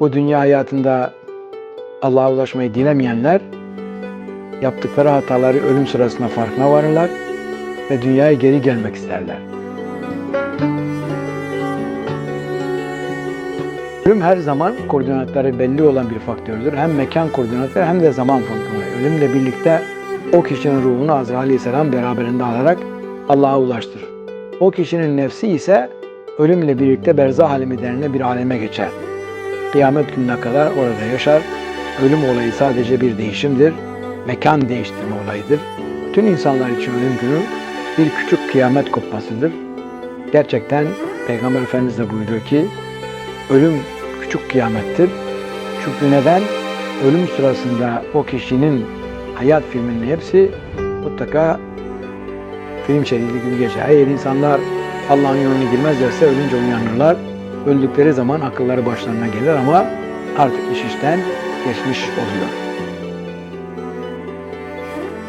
Bu dünya hayatında Allah'a ulaşmayı dilemeyenler yaptıkları hataları ölüm sırasında farkına varırlar ve dünyaya geri gelmek isterler. Ölüm her zaman koordinatları belli olan bir faktördür. Hem mekan koordinatları hem de zaman faktörü. Ölümle birlikte o kişinin ruhunu Azrail Aleyhisselam beraberinde alarak Allah'a ulaştırır. O kişinin nefsi ise ölümle birlikte berzah alemi denilen bir aleme geçer. Kıyamet gününe kadar orada yaşar. Ölüm olayı sadece bir değişimdir. Mekan değiştirme olayıdır. Bütün insanlar için ölüm günü bir küçük kıyamet kopmasıdır. Gerçekten Peygamber Efendimiz de buyuruyor ki ölüm küçük kıyamettir. Çünkü neden? Ölüm sırasında o kişinin hayat filminin hepsi mutlaka film şeridi gibi geçer. Eğer insanlar Allah'ın yoluna girmezlerse ölünce uyanırlar. Öldükleri zaman akılları başlarına gelir ama artık iş işten geçmiş oluyor.